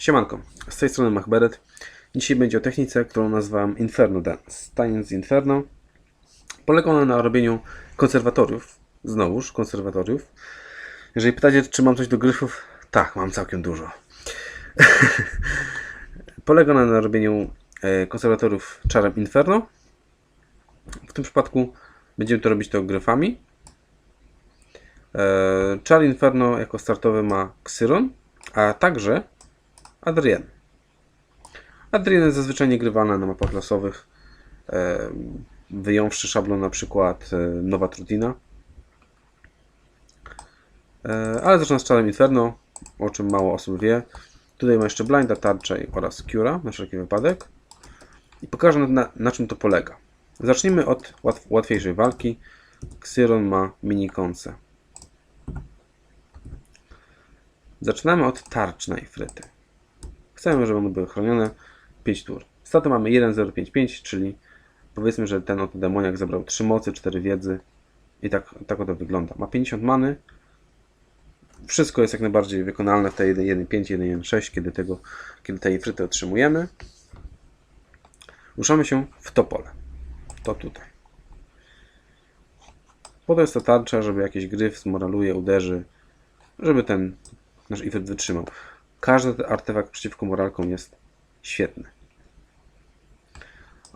Siemanko, z tej strony Machberet. Dzisiaj będzie o technice, którą nazwałem Inferno Dance. Taniec Inferno. Polega ona na robieniu konserwatoriów. Znowuż konserwatoriów. Jeżeli pytacie, czy mam coś do gryfów, tak, mam całkiem dużo. Polega ona na robieniu e, konserwatoriów czarem Inferno. W tym przypadku będziemy to robić to gryfami. E, Czar Inferno jako startowy ma Xyron, a także Adrien. Adrien jest zazwyczaj niegrywana na mapach losowych, wyjąwszy szablon na przykład e, Nowa Trutina. E, Ale zaczynam z czarem Inferno, o czym mało osób wie. Tutaj mam jeszcze Blinda, tarczę oraz Cura na wszelki wypadek. I pokażę na, na czym to polega. Zacznijmy od łatw, łatwiejszej walki. Xyron ma mini konce. Zaczynamy od tarcz na ifryty. Chcemy, żeby one były chronione 5 tur. Statę mamy 1055, czyli powiedzmy, że ten oto demoniak zabrał 3 mocy, 4 wiedzy i tak, tak oto wygląda. Ma 50 many. Wszystko jest jak najbardziej wykonalne w tej 1.5, 1.6, kiedy, tego, kiedy te ifryty otrzymujemy. Ruszamy się w to pole. To tutaj. Po to jest ta tarcza, żeby jakiś gryf zmoraluje, uderzy, żeby ten nasz ifryt wytrzymał. Każdy artefakt przeciwko moralkom jest świetny.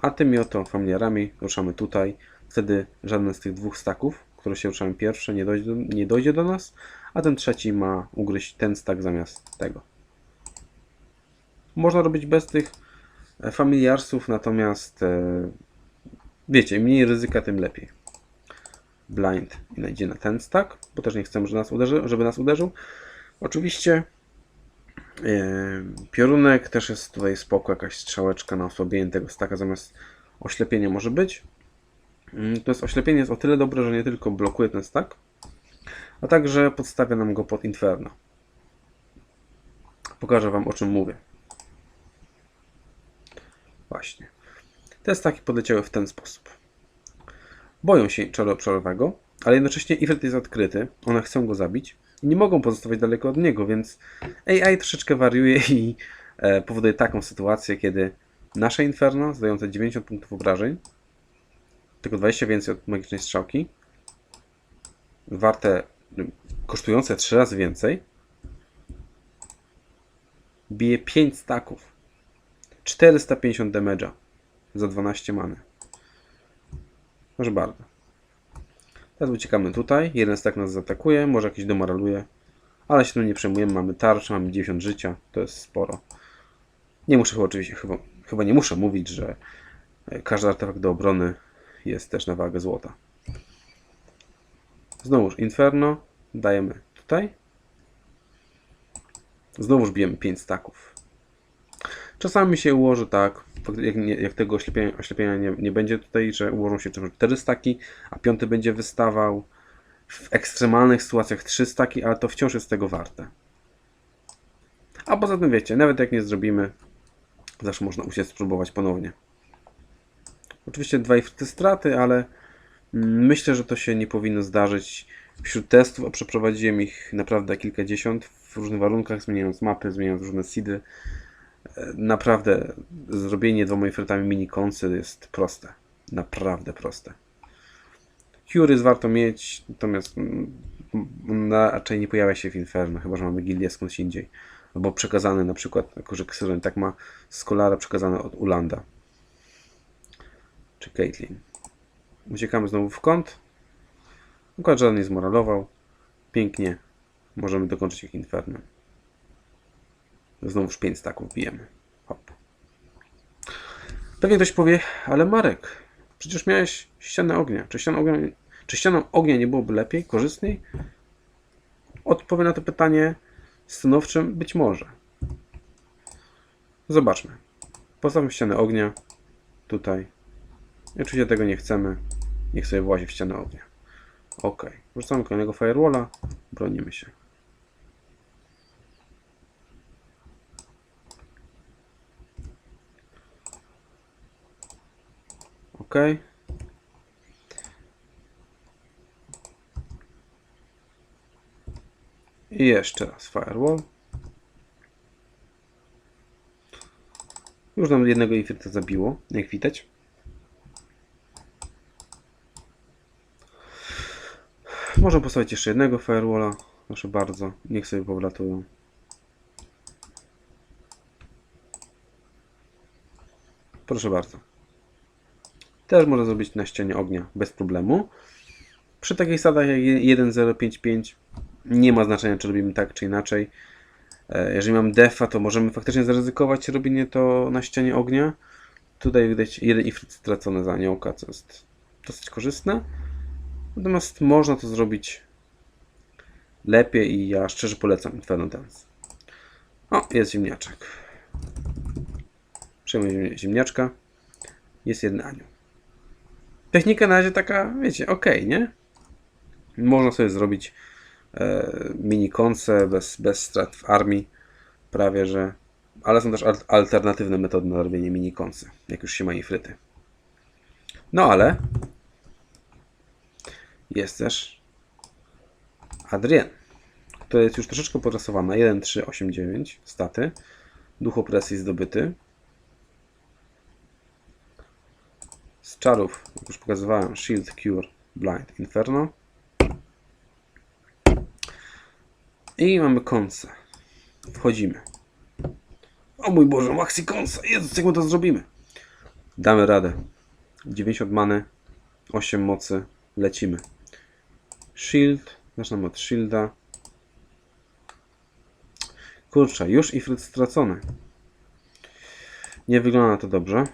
A tymi oto familiarami ruszamy tutaj. Wtedy żaden z tych dwóch staków, które się ruszają pierwsze, nie dojdzie, do, nie dojdzie do nas, a ten trzeci ma ugryźć ten stak zamiast tego. Można robić bez tych e, familiarsów, natomiast e, wiecie, mniej ryzyka, tym lepiej. Blind idzie na ten stak, bo też nie chcemy, żeby nas uderzy, żeby nas uderzył. Oczywiście Piorunek też jest tutaj spoko, jakaś strzałeczka na osłabienie tego staka zamiast oślepienia może być. Yy, To jest oślepienie jest o tyle dobre, że nie tylko blokuje ten stak, a także podstawia nam go pod Inferno. Pokażę Wam o czym mówię. Właśnie. Te staki podleciały w ten sposób. Boją się czaru obszarowego, ale jednocześnie Ifrit jest odkryty, one chcą go zabić i nie mogą pozostawać daleko od niego, więc AI troszeczkę wariuje i e, powoduje taką sytuację, kiedy nasze Inferno, zdające 90 punktów obrażeń, tylko 20 więcej od magicznej strzałki, warte, kosztujące 3 razy więcej, bije 5 staków. 450 damage'a za 12 many. Proszę bardzo. Teraz uciekamy tutaj. Jeden stack nas zaatakuje, może jakiś demoraluje. Ale się tym nie przejmujemy. Mamy tarczę, mamy 90 życia. To jest sporo. Nie muszę chyba oczywiście, chyba, chyba nie muszę mówić, że e, każdy artefakt do obrony jest też na wagę złota. Znowuż Inferno. Dajemy tutaj. Znowuż bijemy 5 staków. Czasami się ułoży tak, jak, jak tego oślepienia, oślepienia nie, nie będzie tutaj, że ułożą się 4 staki, a piąty będzie wystawał. W ekstremalnych sytuacjach 3 staki, ale to wciąż jest tego warte. A poza tym wiecie, nawet jak nie zrobimy, zawsze można usiąść spróbować ponownie. Oczywiście dwa ifryty straty, ale mm, myślę, że to się nie powinno zdarzyć. Wśród testów, a przeprowadziłem ich naprawdę kilkadziesiąt w różnych warunkach, zmieniając mapy, zmieniając różne seedy. Naprawdę zrobienie dwoma ifrytami mini konsy jest proste. Naprawdę proste. Cure warto mieć, natomiast mm, mm, raczej nie pojawia się w Inferno, chyba że mamy gildię skądś indziej. Albo przekazany na przykład, jako że Xyron tak ma Scholara przekazane od Ulanda. Czy Caitlyn. Uciekamy znowu w kąt. Układ żaden nie zmoralował. Pięknie. Możemy dokończyć ich Inferno. Znowuż 5 staków bijemy. Hop. Pewnie ktoś powie, ale Marek, przecież miałeś ścianę ognia. Czy ścianą ognia, czy ścianą ognia nie byłoby lepiej, korzystniej? Odpowiem na to pytanie stanowczym, być może. Zobaczmy. Postawmy ścianę ognia. Tutaj. I oczywiście tego nie chcemy. Niech sobie włazi w ścianę ognia. Ok. Wrzucamy kolejnego firewalla. Bronimy się. OK. I jeszcze raz firewall. Już nam jednego ifryta zabiło, jak widać. Można postawić jeszcze jednego firewalla. Proszę bardzo, niech sobie powlatują. Proszę bardzo. Też można zrobić na ścianie ognia bez problemu. Przy takich sadach jak 1055 nie ma znaczenia, czy robimy tak, czy inaczej. E, Jeżeli mam defa, to możemy faktycznie zaryzykować robienie to na ścianie ognia. Tutaj widać jeden ifrit stracony za aniołka, co jest dosyć korzystne. Natomiast można to zrobić lepiej i ja szczerze polecam Inferno Dance. O, jest ziemniaczek. Przejmuję ziemniaczka. Jest jeden anioł. Technika na razie taka, wiecie, ok, nie? Można sobie zrobić e, mini konce bez, bez strat w armii, prawie że. Ale są też al- alternatywne metody na robienie mini konce, jak już się ma ifryty. No ale jest też Adrien, która jest już troszeczkę podrasowana. 1, 3, 8, 9 staty. Duch zdobyty. Czarów, jak już pokazywałem, Shield, Cure, Blind, Inferno. I mamy konce. Wchodzimy. O mój Boże, Maxi konce! Jezus, jak my to zrobimy? Damy radę. 90 many, 8 mocy, lecimy. Shield, zaczynamy od shielda. Kurczę, już ifryt stracony. Nie wygląda to dobrze.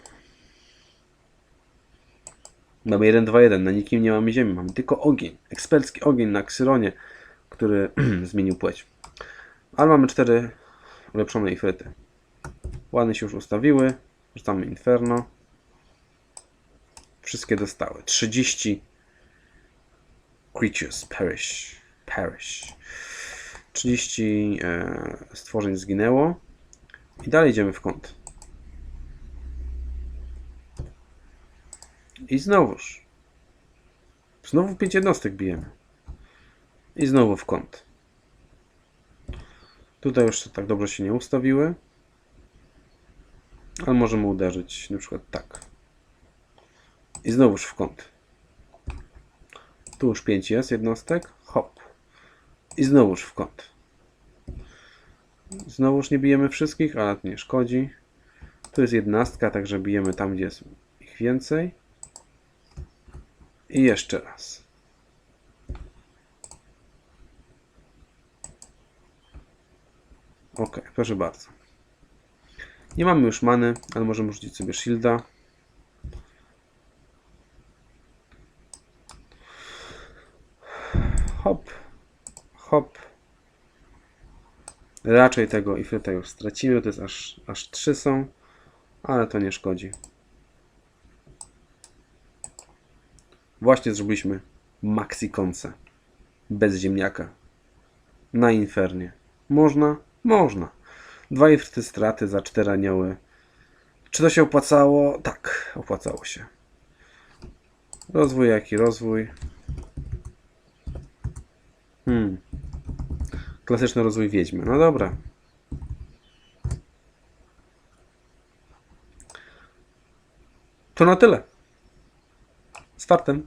Mamy 1, 2, 1. Na nikim nie mamy ziemi. Mamy tylko ogień. Ekspercki ogień na Ksyronie, który zmienił płeć. Ale mamy 4 ulepszone ifryty. Ładnie się już ustawiły. Rzucamy Inferno. Wszystkie dostały. 30 creatures perish. Perish. 30 e, stworzeń zginęło. I dalej idziemy w kąt. I znowuż. Znowu 5 jednostek bijemy. I znowu w kąt. Tutaj już tak dobrze się nie ustawiły. Ale możemy uderzyć na przykład tak. I znowuż w kąt. Tu już 5 jest jednostek. Hop. I znowuż w kąt. Znowuż nie bijemy wszystkich, ale to nie szkodzi. Tu jest jednostka, także bijemy tam, gdzie jest ich więcej. I jeszcze raz. Ok, proszę bardzo. Nie mamy już many, ale możemy rzucić sobie shielda. Hop, hop. Raczej tego ifryta już stracimy, to jest aż, aż 3 są, ale to nie szkodzi. Właśnie zrobiliśmy maxi konce. Bez ziemniaka. Na infernie. Można? Można. Dwa ifryty straty za cztery anioły. Czy to się opłacało? Tak, opłacało się. Rozwój jaki rozwój? Hmm. Klasyczny rozwój wiedźmy. No dobra. To na tyle. Z fartem.